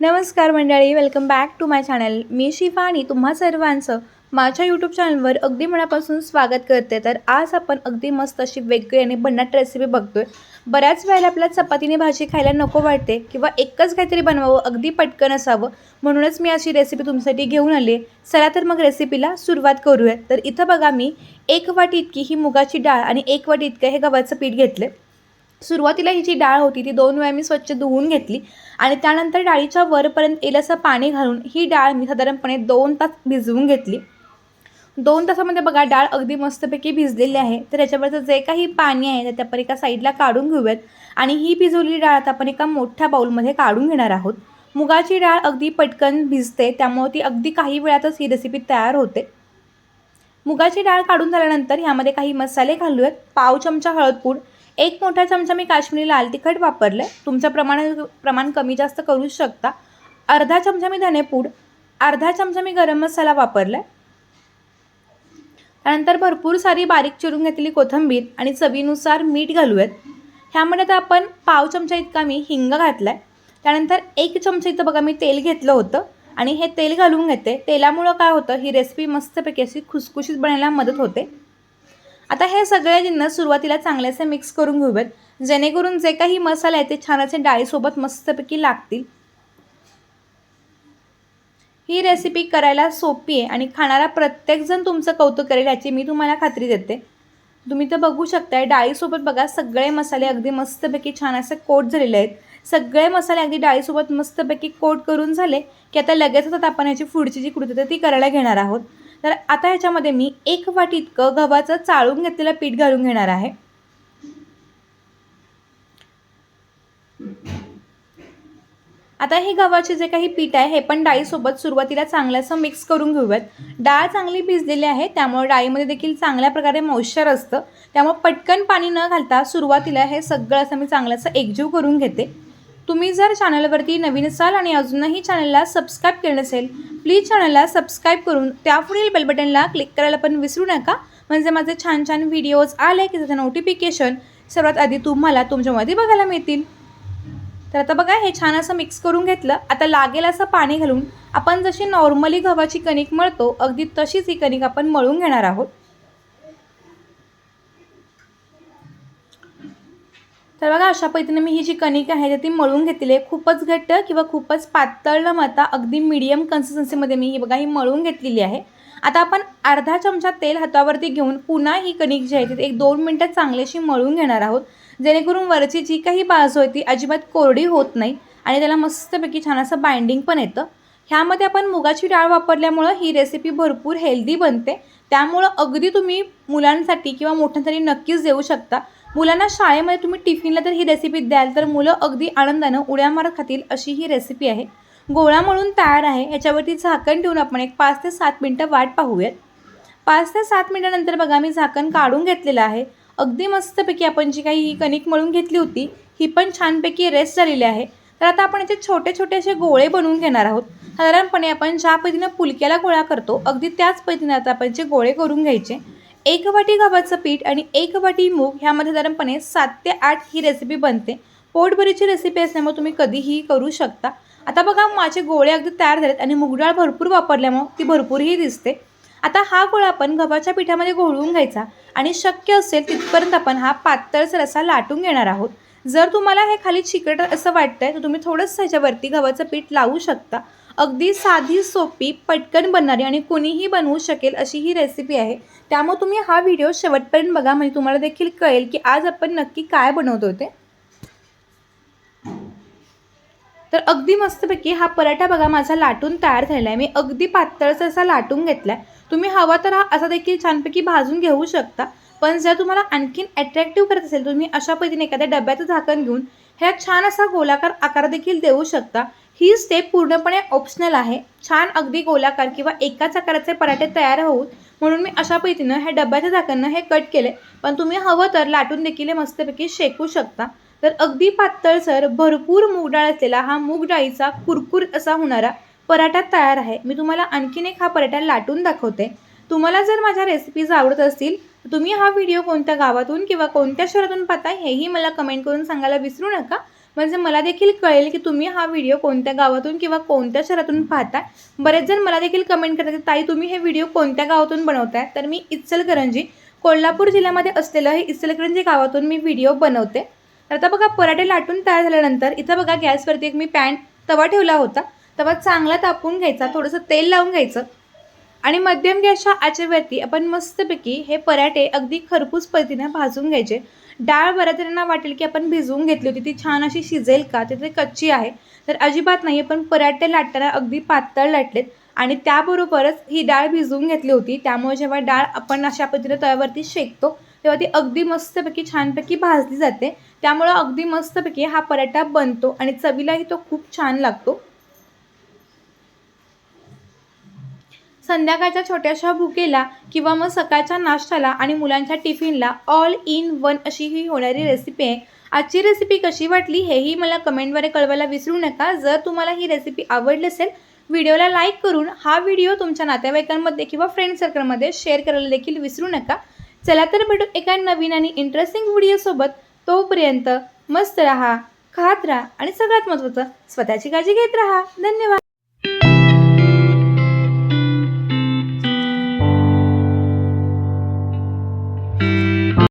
नमस्कार मंडळी welcome back to my channel मी शिफा आणि तुम्हा सर्वांचं माझ्या यूट्यूब चॅनलवर अगदी मनापासून स्वागत करते. तर आज आपण अगदी मस्त अशी वेगळी आणि भन्नाट रेसिपी बघतोय. बऱ्याच वेळेला आपल्याला चपातीने भाजी खायला नको वाटते किंवा एकच काहीतरी बनवावं अगदी पटकन असावं. म्हणूनच मी अशी रेसिपी तुमच्यासाठी घेऊन आली. चला तर मग रेसिपीला सुरुवात करूया तर इथं बघा मी एक वाटी इतकी ही मुगाची डाळ आणि एक वाटी इतकं हे गव्हाचं पीठ घेतलं सुरुवातीला ही जी डाळ होती ती दोन वेळा मी स्वच्छ धुवून घेतली आणि त्यानंतर डाळीच्या वरपर्यंत येईल असं पाणी घालून ही डाळ मी साधारणपणे दोन तास भिजवून घेतली. दोन तासामध्ये बघा डाळ अगदी मस्तपैकी भिजलेली आहे. तर याच्यावरचं जे काही पाणी आहे ते आपण एका साईडला काढून घेऊयात. आणि ही भिजवलेली डाळ आता आपण एका मोठ्या बाऊलमध्ये काढून घेणार आहोत. मुगाची डाळ अगदी पटकन भिजते त्यामुळे ती अगदी काही वेळातच ही रेसिपी तयार होते. मुगाची डाळ काढून झाल्यानंतर ह्यामध्ये काही मसाले घालूयात. पाव चमचा हळदपूड एक मोठा चमचा मी काश्मीरी लाल तिखट वापरलं आहे तुमचं प्रमाण प्रमाण कमी जास्त करू शकता. अर्धा चमचा मी धनेपूड अर्धा चमचा मी गरम मसाला वापरला आहे त्यानंतर भरपूर सारी बारीक चिरून घेतलेली कोथिंबीर आणि चवीनुसार मीठ घालूयात. ह्यामध्ये आता आपण पाव चमचा इतका मी हिंग घातला आहे त्यानंतर एक चमचा इथं बघा मी तेल घेतलं होतं आणि हे तेल घालून घेते. तेलामुळं काय होतं ही रेसिपी मस्तपैकी अशी खुसखुशीत बनायला मदत होते. आता हे सगळे जिन्नस सुरुवातीला चांगल्यासे मिक्स करून घेऊयात जेणेकरून जे काही मसाले आहेत ते छान असे डाळीसोबत मस्तपैकी लागतील. ही रेसिपी करायला सोपी आहे आणि खाणारा प्रत्येकजण तुमचं कौतुक करेल याची मी तुम्हाला खात्री देते. तुम्ही तर बघू शकताय डाळीसोबत बघा सगळे मसाले अगदी मस्तपैकी छान असे कोट झालेले आहेत. सगळे मसाले अगदी डाळीसोबत मस्तपैकी कोट करून झाले की आता लगेचच आता आपण याची पुढची जी कृती ती करायला घेणार आहोत. तर आता ह्याच्यामध्ये मी एक वाटी इतकं गव्हाचं चाळून घेतलेलं पीठ घालून घेणार आहे. आता हे गव्हाचे जे काही पीठ आहे हे पण डाळीसोबत सुरुवातीला चांगलंसं मिक्स करून घेऊयात. डाळ चांगली भिजलेली आहे त्यामुळे डाळीमध्ये देखील चांगल्या प्रकारे मॉइश्चर असतं. त्यामुळे पटकन पाणी न घालता सुरुवातीला हे सगळं असं मी चांगलंसं एकजीव करून घेते. तुम्ही जर चॅनलवरती नवीन असाल आणि अजूनही चॅनलला सबस्क्राईब केलं नसेल प्लीज चॅनलला सबस्क्राईब करून त्यापुढील बेलबटनला क्लिक करायला पण विसरू नका. म्हणजे माझे छान छान व्हिडिओज आले की त्याचं नोटिफिकेशन सर्वात आधी तुम्हाला तुमच्यामध्ये बघायला मिळतील. तर आता बघा हे छान असं मिक्स करून घेतलं. आता लागेल असं पाणी घालून आपण जशी नॉर्मली गव्हाची कणिक मळतो अगदी तशीच ही कणिक आपण मळून घेणार आहोत. तर बघा अशा पद्धतीने मी ही जी कणिक आहे ती मळून घेतली आहे. खूपच घट्ट किंवा खूपच पातळ न मता अगदी मिडियम कन्सिस्टन्सीमध्ये मी ही बघा ही मळून घेतलेली आहे. आता आपण अर्धा चमचा तेल हातावरती घेऊन पुन्हा ही कणिक जी आहे ती एक दोन मिनटं चांगलीशी मळून घेणार आहोत. जेणेकरून वरची जी काही बाजू आहे ती अजिबात कोरडी होत नाही आणि त्याला मस्तपैकी छान असं बाइंडिंग पण येतं. ह्यामध्ये आपण मुगाची डाळ वापरल्यामुळं ही रेसिपी भरपूर हेल्दी बनते. त्यामुळं अगदी तुम्ही मुलांसाठी किंवा मोठ्यांसाठी नक्कीच देऊ शकता. मुलांना शाळेमध्ये तुम्ही टिफिनला तर ही रेसिपी द्याल तर मुलं अगदी आनंदानं उड्या मारत खातील अशी ही रेसिपी आहे. गोळा म्हणून तयार आहे याच्यावरती झाकण ठेवून आपण एक पाच ते सात मिनटं वाट पाहूयात. पाच ते सात मिनटानंतर बघा मी झाकण काढून घेतलेलं आहे. अगदी मस्तपैकी आपण जी काही ही कणिक मळून घेतली होती ही पण छानपैकी रेस्ट झालेली आहे. तर आता आपण याचे छोटे छोटे असे गोळे बनवून घेणार आहोत. साधारणपणे आपण ज्या पद्धतीनं पुलक्याला गोळा करतो अगदी त्याच पद्धतीने आता आपण जे गोळे करून घ्यायचे एक वाटी गव्हाचं पीठ आणि एक वाटी मूग ह्यामध्ये साधारणपणे सात ते आठ ही रेसिपी बनते. पोटभरीची रेसिपी असल्यामुळे तुम्ही कधीही करू शकता. आता बघा माझे गोळे अगदी तयार झालेत आणि मुगडाळ भरपूर वापरल्यामुळं ती भरपूरही दिसते. आता हा गोळा आपण गव्हाच्या पिठामध्ये घोळवून घ्यायचा आणि शक्य असेल तिथपर्यंत आपण हा पातळचा रसा लाटून घेणार आहोत. जर तुम्हाला हे खाली चिकट असं वाटतंय तर तुम्ही थोडंसं ह्याच्यावरती गव्हाचं पीठ लावू शकता. अगदी साधी सोपी पटकन बनणारी आणि कुणीही बनवू शकेल अशी ही रेसिपी आहे. त्यामुळे तुम्ही हा व्हिडिओ शेवटपर्यंत बघा म्हणजे तुम्हाला देखील कळेल की आज आपण नक्की काय बनवतो ते. तर अगदी मस्तपैकी हा पराठा बघा माझा लाटून तयार झालेला आहे मी अगदी पातळचा असा लाटून घेतला आहे तुम्ही हवा तर हा असा देखील छानपैकी भाजून घेऊ शकता. पण जर तुम्हाला आणखीन अट्रॅक्टिव्ह करत असेल तुम्ही अशा पद्धतीने एखाद्या डब्याचं झाकण घेऊन ह्या छान असा गोलाकार आकार देखील देऊ शकता. ही स्टेप पूर्णपणे ऑप्शनल आहे. छान अगदी गोलाकार किंवा एकाच आकाराचे पराठे तयार होऊत म्हणून मी अशा पद्धतीनं ह्या डब्याच्या झाकणनं हे कट केले पण तुम्ही हवं तर लाटून देखील हे मस्तपैकी शेकू शकता. तर अगदी पातळसर भरपूर मूग डाळ असलेला हा मूग डाळीचा कुरकुर असा होणारा पराठा तयार आहे. मी तुम्हाला आणखीन एक हा पराठा लाटून दाखवते. तुम्हाला जर माझ्या रेसिपीज आवडत असतील तुम्ही हा व्हिडिओ कोणत्या गावातून किंवा कोणत्या शहरातून पाहताय हेही मला कमेंट करून सांगायला विसरू नका. म्हणजे मला देखील कळेल की तुम्ही हा व्हिडिओ कोणत्या गावातून किंवा कोणत्या शहरातून पाहताय. बरेच जण मला देखील कमेंट करतात की ताई तुम्ही हे व्हिडिओ कोणत्या गावातून बनवताय? तर मी इचलकरंजी कोल्हापूर जिल्ह्यामध्ये असलेलं हे इचलकरंजी गावातून मी व्हिडिओ बनवते. तर आता बघा पराठे लाटून तयार झाल्यानंतर इथं बघा गॅसवरती एक मी पॅन तवा ठेवला होता. तवा चांगला तापून घ्यायचा थोडंसं तेल लावून घ्यायचं. आणि मध्यम गॅसच्या आचेवरती आपण मस्तपैकी हे पराठे अगदी खरपूस पद्धतीने भाजून घ्यायचे. डाळ बऱ्याच वाटेल की आपण भिजवून घेतली होती ती छान अशी शिजेल का? तिथे कच्ची आहे. तर अजिबात नाही पण पराठे लाटताना अगदी पातळ लाटलेत. आणि त्याबरोबरच ही डाळ भिजवून घेतली होती त्यामुळे जेव्हा डाळ आपण अशा पद्धतीने तव्यावरती शेकतो तेव्हा ती अगदी मस्तपैकी छानपैकी भाजली जाते. त्यामुळं अगदी मस्तपैकी हा पराठा बनतो आणि चवीलाही तो खूप छान लागतो. संध्याकाळच्या छोट्याशा भुकेला किंवा मग सकाळच्या नाश्त्याला आणि मुलांच्या टिफिनला ऑल इन वन अशी ही होणारी रेसिपी आहे. आजची रेसिपी कशी वाटली हेही मला कमेंटद्वारे कळवायला विसरू नका. जर तुम्हाला ही रेसिपी आवडली असेल व्हिडिओला लाईक करून हा व्हिडिओ तुमच्या नातेवाईकांमध्ये किंवा फ्रेंड सर्कलमध्ये शेअर करायला देखील विसरू नका. चला तर भेटू एका नवीन आणि इंटरेस्टिंग व्हिडिओसोबत तोपर्यंत मस्त राहा खात राहा आणि सगळ्यात महत्त्वाचं स्वतःची काळजी घेत राहा. धन्यवाद.